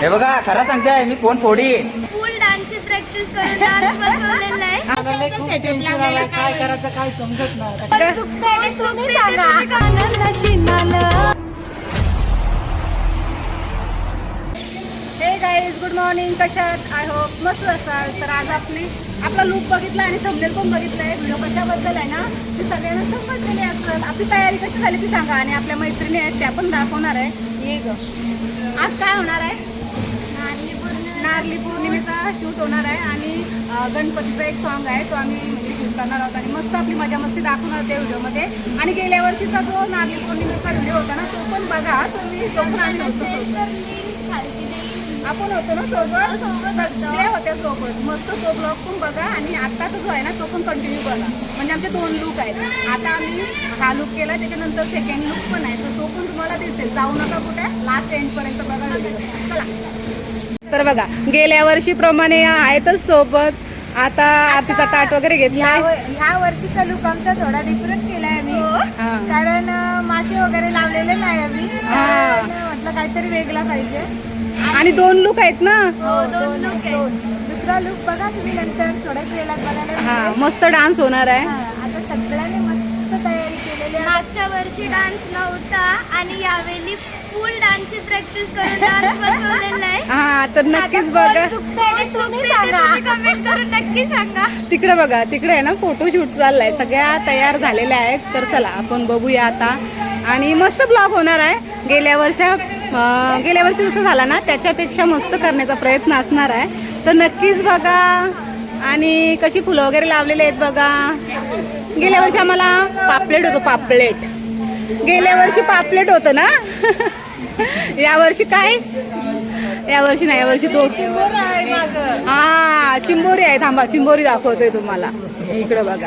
हे बघा खरं सांगताय मी कोण फोडी? फुल डान्सची प्रॅक्टिस करून डान्स बसवलेला आहे. आम्हाला खूप टेन्शन आलं काय करायचं काय समजत नाही पण चुकतंय हे गाईज गुड मॉर्निंग कशात? आय होप मस्त असाल. तर आज आपली आपला लुक बघितला आणि थंबनेल पण बघितलाय. व्हिडिओ कशाबद्दल आहे ना ते सगळ्यांना समजलेली असेल. आपली तयारी कशी झाली ती सांगा आणि आपल्या मैत्रिणी आहेत त्या पण दाखवणार आहे. ये ग. आज काय होणार आहे? नागली पौर्णिमेचा शूट होणार आहे आणि गणपतीचा एक सॉन्ग आहे तो आम्ही म्हणजे शूट करणार आहोत आणि मस्त आपली मजा मस्ती दाखवणार त्या व्हिडिओमध्ये. आणि गेल्या वर्षीचा जो नागली पौर्णिमेचा व्हिडिओ होता ना तो पण बघा तुम्ही आपण होतो ना सोबत? सोबत होतो. सगळे होत्या सोबत. मस्त तो ब्लॉग पण बघा आणि आत्ताचा जो आहे ना तो पण कंटिन्यू बघा. म्हणजे आमचे दोन लुक आहेत. आता आम्ही हा लुक केला त्याच्यानंतर सेकंड लुक पण आहे. तर तो पण तुम्हाला दिसेल. जाऊ नका कुठे. लास्ट एंड पर्यंत बघा. चला. तर बघा गेल्या वर्षीप्रमाणे आहेतच सोबत. आता आरतीचा ताट वगैरे घेतला ह्या वर्षीचा लुक आमचा थोडा डिफरंट केलाय आम्ही. हा. कारण मासे वगैरे लावलेले नाही आम्ही. हा. म्हटलं काहीतरी वेगळा पाहिजे. आणि दोन लुक आहेत ना? हो दोन लोक आहेत. दोन. दुसरा लुक बघा तुम्ही नंतर. थोड्याच वेळात बघायला हा. मस्त डान्स होणार आहे. हा, आता सगळ्यांनी मस्त तयारी केलेली आहे. मागच्या वर्षी डान्स नव्हता आणि यावेळी फुल डान्सची प्रॅक्टिस करून डान्स बसवलेला आहे. हा तर नक्कीच बघा. चुकतंय ते तुम्ही चुकते ते सांगा. तुम्ही कमेंट करून नक्की सांगा. तिकडे बघा तिकडे आहे ना फोटोशूट चाललाय. सगळ्या तयार झालेल्या आहेत. तर चला आपण बघूया आता. आणि मस्त ब्लॉग होणार आहे. गेल्या वर्षा गेल्या वर्षी जसं झाला ना त्याच्यापेक्षा मस्त करण्याचा प्रयत्न असणार आहे. तर नक्कीच बघा. आणि कशी फुलं वगैरे लावलेली आहेत बघा. गेल्या वर्षी आम्हाला पापलेट होतो पापलेट. गेल्या वर्षी पापलेट होतं ना? या वर्षी काय? या वर्षी नाही या वर्षी दोस्त हा चिंबोरी आहे. थांबा चिंबोरी दाखवते तुम्हाला. इकडं बघा.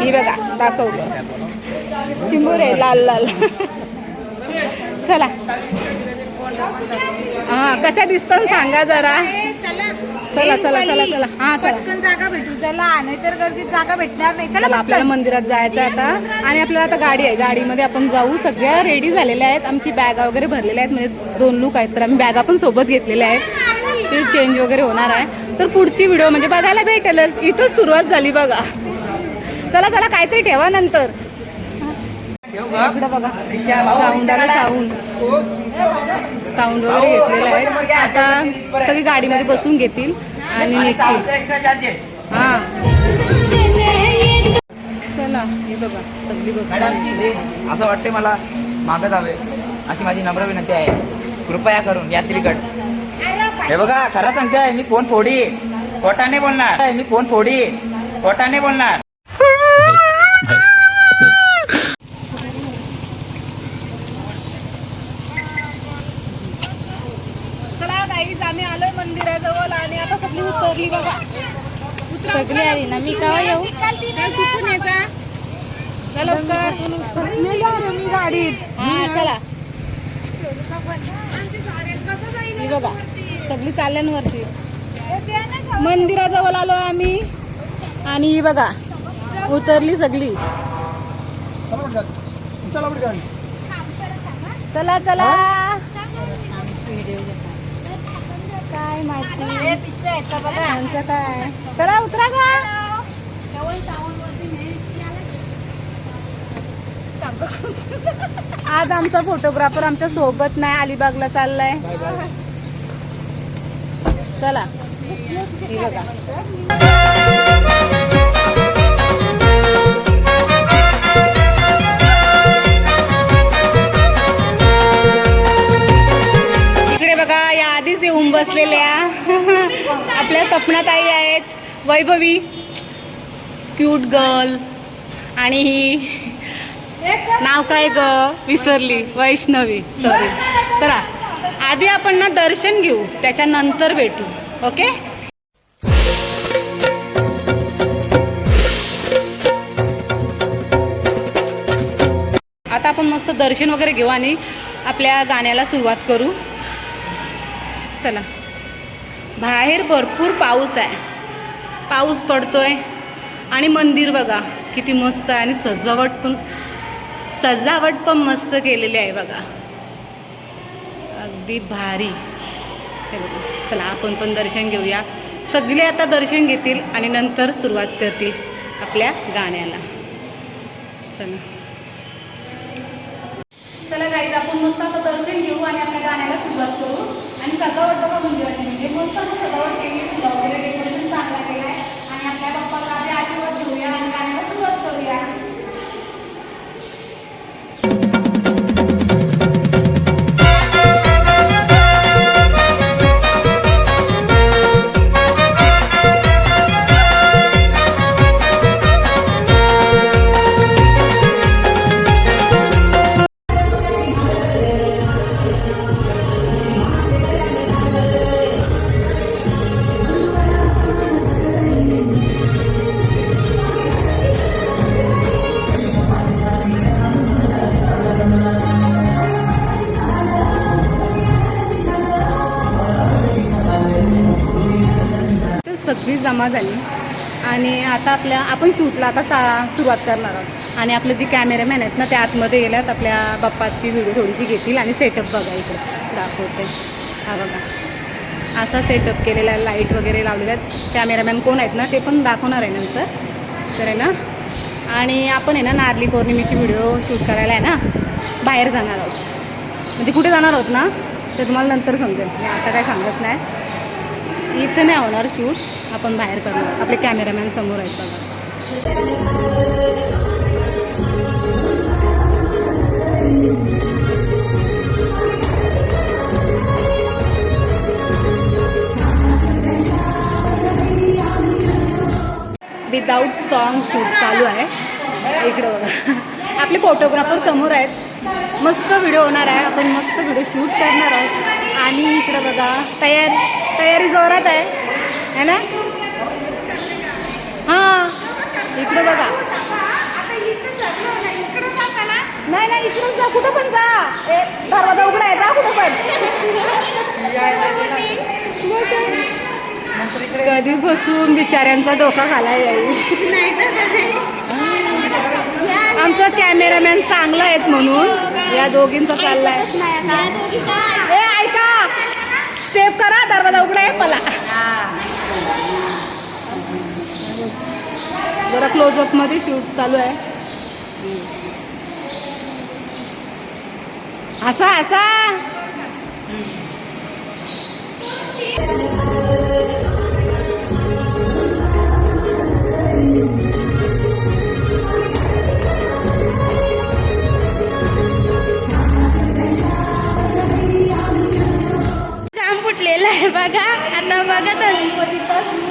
ही बघा दाखवतो चिंबोरी आहे लाल लाल. चला. हा कशा दिसतात सांगा जरा. चला. चला, चला, चला. हा, चला. पटकन जागा भेटू. चला नाहीतर गर्दीत जागा भेटणार नाही. चला चला आपल्याला मंदिरात जायचं आता. आणि आपल्याला आता गाडी आहे. गाडीमध्ये आपण जाऊ. सगळ्या रेडी झालेल्या आहेत. आमची बॅगा वगैरे भरलेल्या आहेत. म्हणजे दोन लुक आहेत. तर आम्ही बॅगा पण सोबत घेतलेल्या आहेत. ते चेंज वगैरे होणार आहे. तर पुढची व्हिडिओ म्हणजे बघायला भेटेलच. इथंच सुरुवात झाली बघा. चला चला काहीतरी ठेवा नंतर. इकडं बघा. साऊंड साऊंड साऊंड वगैरे घेतलेलं आहे. आता सगळी गाडीमध्ये बसून घेतील आणि निघतील. हा. चला हे बघा. सगळी बसून असं वाटते मला मागत हवे अशी माझी नम्र विनंती आहे. कृपया करून या तिलकट हे बघा खरं सांगताय मी कोण फोडी? खोटाने बोलणार. मी कोण फोडी? खोटाने बोलणार चला गाईज आम्ही आलोय मंदिराजवळ आणि आता सगळी उतरली बघा. सगळी आली ना. मी केव्हा येऊ? चल तू पण यायचा लवकर. बसलेली आहे मी गाडीत. हा चला. ही बघा. सगळी चालल्यांवरती मंदिराजवळ आलो आम्ही. आणि ही बघा उतरली सगळी. चला चला. काय माहिती? यांचं काय? चला उतरा का आज आमचा फोटोग्राफर आमच्यासोबत नाही अलिबागला चाललाय. चला. ही बघा. बसलेल्या. आपल्या सपनात आई आहेत. वैभवी. क्यूट गर्ल आणि ही नाव काय ग? विसरली. वैष्णवी. सॉरी चला. आधी आपण ना दर्शन घेऊ. त्याच्यानंतर भेटू. ओके? आता आपण मस्त दर्शन वगैरे घेऊ आणि आपल्या गाण्याला सुरुवात करू. चला. बाहेर भरपूर पाऊस आहे. पाऊस पडतोय. आणि मंदिर बघा किती मस्त आहे आणि सजावट पण सजावट पण मस्त केलेली आहे बघा. अगदी भारी. हे बघा चला आपण पण दर्शन घेऊया. सगळे आता दर्शन घेतील आणि नंतर सुरुवात करतील आपल्या गाण्याला. चला. चला गाईज आपण मस्त आता दर्शन घेऊ आणि आपल्या गाण्याला सुरुवात करू. सजावट बघा मंदिराची? म्हणजे मस्त असं सजावट केली फुलं वगैरे जमा झाली. आणि आता आपल्या आपण शूटला आता चा सुरुवात करणार आहोत. आणि आपले जे कॅमेरामॅन आहेत ना ते आतमध्ये गेल्यात. आपल्या बाप्पाची व्हिडिओ थोडीशी घेतील आणि सेटअप बघा इकडे. दाखवते. हा बघा. असा सेटअप केलेला आहे. लाइट वगैरे लावलेला आहेत कॅमेरामॅन कोण आहेत ना ते पण दाखवणार आहे नंतर. तर आहे ना? आणि आपण आहे ना नारली पौर्णिमेची व्हिडिओ शूट करायला आहे ना बाहेर जाणार आहोत. म्हणजे कुठे जाणार आहोत ना ते तुम्हाला नंतर समजेल. मी आता काय सांगत नाही. इथं नाही होणार शूट आपण बाहेर करणार आपले कॅमेरामॅन समोर आहेत बघा. विदाऊट सॉन्ग शूट चालू आहे. इकडं बघा. आपले फोटोग्राफर समोर आहेत. मस्त व्हिडिओ होणार आहे. आपण मस्त व्हिडिओ शूट करणार आहोत. आणि इकडं बघा तयार तयारी जोरात आहे. है ना हां इकडं बघा इकडून जा कुठं पण जा. ए दरवाजा उघडा आहे जा कुठं पण. कधी बसून बिचाऱ्यांचा डोका घालाय आमचा कॅमेरामॅन चांगला आहेत म्हणून. या दोघींचा चाललाय. ए ऐका. स्टेप करा दरवाजा उघडा आहे मला जरा क्लोजअपमध्ये शूट चालू आहे. असा असा. काम फुटलेलं आहे बघा. आता बघा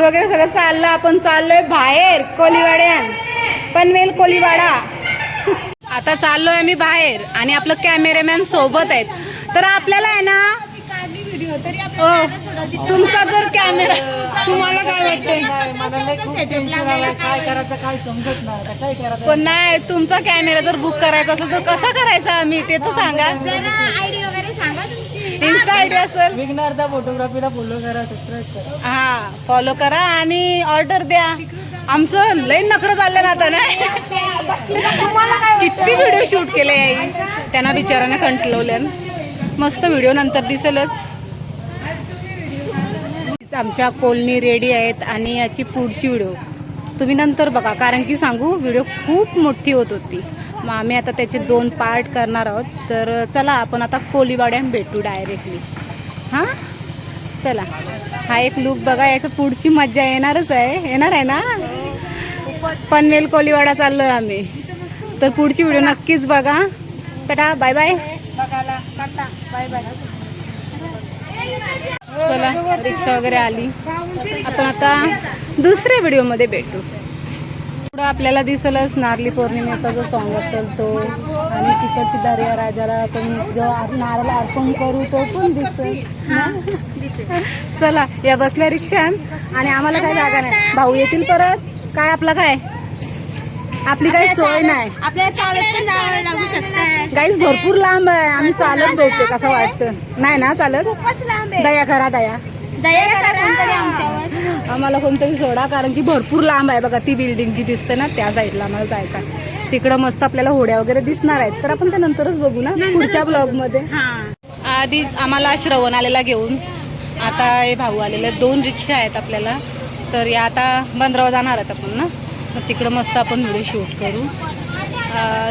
साऊंड वगैरे सगळं चाललं आपण चाललोय बाहेर कोलीवाड्यान. पनवेल कोलीवाडा. आता चाललोय आम्ही बाहेर आणि आपलं कॅमेरामॅन सोबत आहेत. तर आपल्याला आहे ना काढली व्हिडिओ तरी हो तुमचा जर कॅमेरा तुम्हाला काय वाटतंय? काय करायचं काय समजत नाही आता. काय करायचं? पण नाही तुमचा कॅमेरा जर बुक करायचा असेल तर कसा करायचा आम्ही? ते तर सांगा. असेल. फोटोग्राफीला फॉलो करा सबस्क्राईब करा. हा फॉलो करा आणि ऑर्डर द्या. आमचं लई नखरं चाललं ना आता नाही? किती व्हिडिओ शूट केले आई. त्यांना बिचाराने कंटलवल्या मस्त व्हिडिओ नंतर दिसेलच. आमच्या कोलनी रेडी आहेत आणि याची पुढची व्हिडिओ तुम्ही नंतर बघा कारण की सांगू व्हिडिओ खूप मोठी होत होती. मग आम्ही आता त्याचे दोन पार्ट करणार आहोत. तर चला आपण आता कोलीवाड्यात भेटू डायरेक्टली हां? चला. हा एक लुक बघा याच्या पुढची मज्जा येणारच आहे. येणार आहे ना? पनवेल कोलीवाडा चाललोय आम्ही. तर पुढची व्हिडिओ नक्कीच बघा. Tata bye bye bye bye चला रिक्षा वगैरे आली. आपण आता दुसऱ्या व्हिडिओमध्ये भेटू. पुढं आपल्याला दिसलच नारली पौर्णिमेचा जो सॉन्ग असेल तो. आणि तिकडची दर्या राजाला आपण जो नारळ अर्पण करू तो पण दिसेल. चला या बसल्या रिक्षात आणि आम्हाला काय जागा नाही. भाऊ येतील परत? काय आपलं काय? आपली काही सोय नाही. आपल्याला चालत पण जावं लागू शकतं. गाईस भरपूर लांब आहे. आम्ही चालत बहुतेक असं वाटतं. नाही ना चालत? दया करा दया. दया करा. कोणतरी आमच्यावर. आम्हाला कोणतरी सोडा कारण की भरपूर लांब आहे बघा ती बिल्डिंग जी दिसते ना त्या साईडला आम्हाला जायचं. तिकडं मस्त आपल्याला होड्या वगैरे दिसणार आहेत. तर आपण ते नंतरच बघू ना पुढच्या ब्लॉगमध्ये आधी आम्हाला श्रवण आलेला घेऊन आता हे भाऊ आलेले दोन रिक्षा आहेत आपल्याला. तर या आता बंदरावर जाणार आहेत आपण ना. मग तिकडं मस्त आपण व्हिडिओ शूट करू.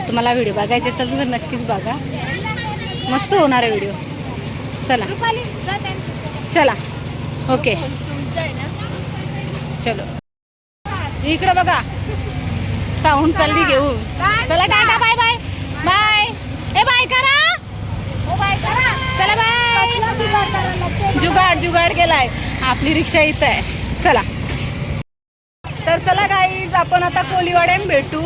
तुम्हाला व्हिडिओ बघायचे असेल तर नक्कीच बघा. मस्त होणार आहे व्हिडिओ चला. चला. ओके. चलो. इकडं बघा. साऊंड चालली घेऊ. चला टाटा बाय बाय बाय ए बाय करा. चला बाय जुगाड जुगाड केलाय. आपली रिक्षा इथं आहे. चला. तर चला गाईज आपण आता कोलीवाड्यात भेटू.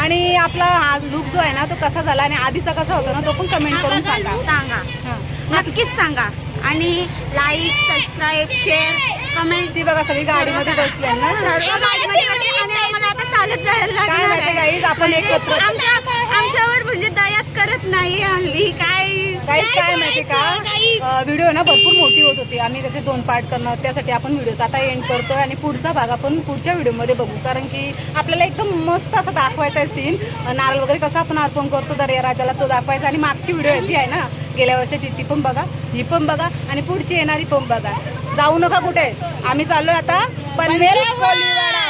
आणि आपला हा लुक जो आहे ना तो कसा झाला? आणि आधीचा कसा होता ना तो पण कमेंट करून सांगा. सांगा. हा. नक्कीच सांगा. आणि लाईक सबस्क्राईब शेअर कमेंट ती बघा सगळी गाडीमध्ये बसले ना. सर्व गाडीमध्ये बसले आणि आम्हाला आता चालत जायला काय लागणार माहिती आहे. गाईज आपण एकत्र. आमच्या आमच्यावर म्हणजे दयाच करत नाही हल्ली. काय काही काय माहिती का? व्हिडिओ ना भरपूर मोठी होत होती. आम्ही त्याचे दोन पार्ट करणार त्यासाठी आपण व्हिडिओचा आता एंड करतोय आणि पुढचा भाग आपण पुढच्या व्हिडिओमध्ये बघू. कारण की आपल्याला एकदम मस्त असं दाखवायचा आहे सीन नारळ वगैरे कसं आपण अर्पण करतो दर्या राजाला तो दाखवायचा आणि मागची व्हिडिओ जी आहे ना. गेल्या वर्षाची ती पण बघा ही पण बघा आणि पुढची येणारी पण बघा. जाऊ नका कुठे. आम्ही चाललोय आता पनवेल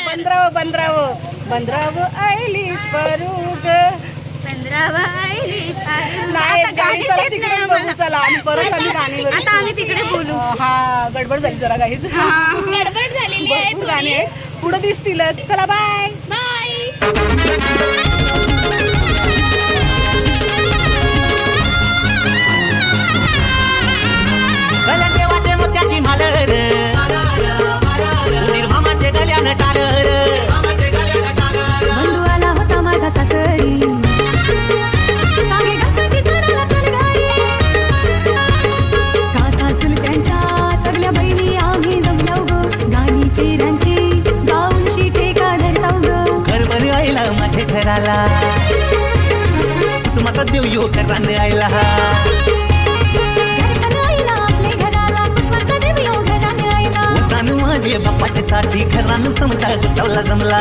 बंदराव बंदराव बंदराव आयली परूग. आता आम्ही तिकडे बोलू. हा गडबड झाली जरा काहीच गडबड झालेली आहे पुढे दिसतीलच. चला बाय बाय आपले घराला. कुटुंबाचा देव यो घराने आईला? उतान माझे बाप्पाचे साठी घरानं समजा गुतावला जमला.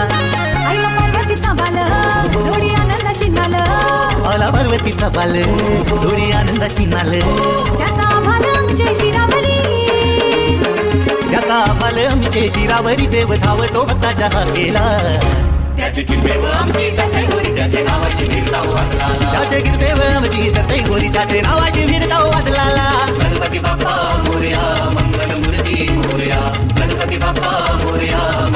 आईला पार्वतीचा बाल जोडी आनंदाशी नाल. मला पार्वतीचा बाल थोडी आनंदाशी नाल. त्याचा भाल आमचे शिरावरी. त्याचा बाल आमचे शिरावरी देव धावतो भक्ताच्या हाकेला त्याचे गिरदेव आमची तथै गोरी त्याचे नावाशी फिरताव वाजलाला गणपती बाप्पा मोर्या मंगल मूर्ती मोर्या. गणपती बाप्पा मोर्या.